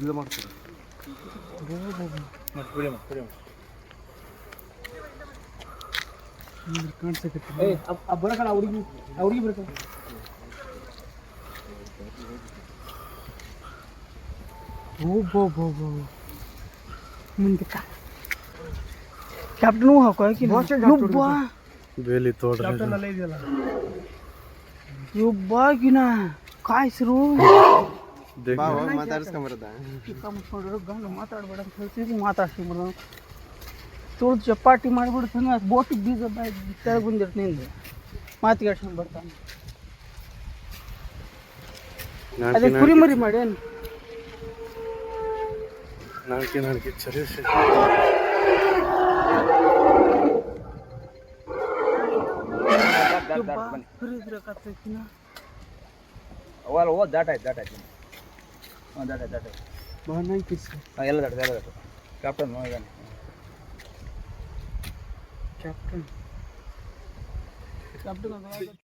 Для маркера. Блин, блин. ಬರಕಣ ಹುಡುಗಿ ಆ ಹುಡುಗಿ ಬರಕ ಮುಂದಕ್ಕ ಕ್ಯಾಪ್ಟನ್ ಹಾಕೋಕಿ ಬೇಲಿ ತೋಟ ಕ್ಯಾಪ್ಟನ್ ಅಲ್ಲ ಇದೆಯಲ್ಲ ಯುಬ್ಬಾಗಿನ ಕಾಯಿಸ್ರು ಬಾ ಬಾ ಮಾರಿಸ್ ಕಮರಾದಾ ಕಮ ಫೋಡರ ಗನ್ ಮಾತಾಡ್ ಬಿಡಂತಾ ತಿ ಮಾತಾಡ್ತಿ ಮರ್ದ ತುಳು ಚಪಾಟಿ ಮಾಡಿ ಬಿಡತನೆ ಬೋಟಿ ಬೀಜದ ಬಿತ್ತೆ ಗುಂಡಿ ಇರ್ತನೆ ಇಂದ ಮಾತಿ ಗೆಡ್ಶನ್ ಬರ್ತನೆ ಅದು ಕುರಿಮರಿ ಮಾಡಿ ಅಣಿಕೆ ಅಣಿಕೆ ಚರಿಶು ಕುರಿ ಕುರಿ ಕತ್ತೆ ಕಿನ ಓಲ್ ಓ ಜಾಟೈ ಜಾಟೈ ದಟ್ಟೆ ದಟ್ಟೆ ಮಾರ್ನಿಂಗ್ ಕಿಸ್ ಹಾಂ ಎಲ್ಲ ದಟ್ಟೆ ಎಲ್ಲ ದಟ್ಟು ಕ್ಯಾಪ್ಟನ್ ಇದ್ದಾನೆ ಕ್ಯಾಪ್ಟನ್ ಕ್ಯಾಪ್ಟನ್